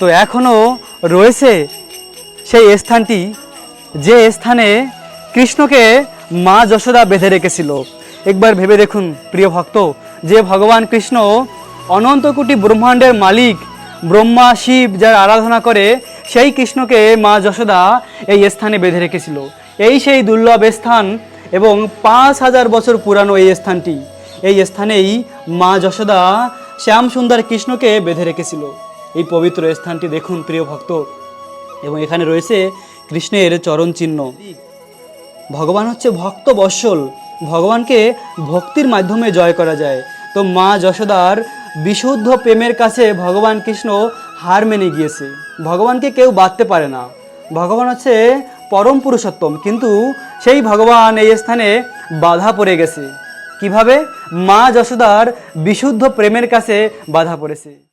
তো এখনও রয়েছে সেই স্থানটি, যে স্থানে কৃষ্ণকে মা যশোদা বেঁধে রেখেছিল। একবার ভেবে দেখুন, প্রিয় ভক্ত, যে ভগবান কৃষ্ণ অনন্ত কোটি ব্রহ্মাণ্ডের মালিক, ব্রহ্মা, শিব যার আরাধনা করে সেই কৃষ্ণকে মা যশোদা এই স্থানে বেঁধে রেখেছিল। এই সেই দুর্লভ স্থান এবং পাঁচ হাজার বছর পুরানো এই স্থানটি। এই স্থানেই মা যশোদা শ্যাম সুন্দর কৃষ্ণকে বেঁধে রেখেছিল। এই পবিত্র স্থানটি দেখুন, প্রিয় ভক্ত। এবং এখানে রয়েছে কৃষ্ণের চরণ চিহ্ন। ভগবান হচ্ছে ভক্ত বৎসল। ভগবানকে ভক্তির মাধ্যমে জয় করা যায়। তো মা যশোদার বিশুদ্ধ প্রেমের কাছে ভগবান কৃষ্ণ হার মেনে গিয়েছে। ভগবানকে কেউ বাঁধতে পারে না। ভগবান হচ্ছে পরম পুরুষোত্তম। কিন্তু সেই ভগবান এই স্থানে বাধা পড়ে গেছে। কীভাবে? মা যশোদার বিশুদ্ধ প্রেমের কাছে বাধা পড়েছে।